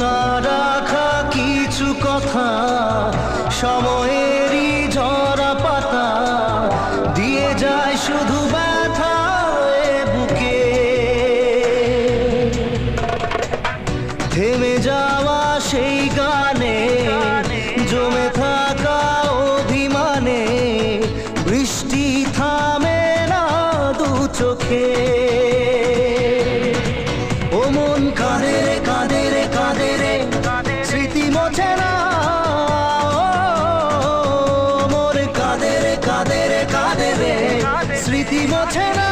না রাখা কিছু কথা, সময়েরই ঝরা পাতা, দিয়ে যায় শুধু ব্যথা বুকে। থেমে যাওয়া সেই গানে, জমে থাকা অভিমানে, বৃষ্টি থামে না দু চোখে। স্মৃতি মোছে না।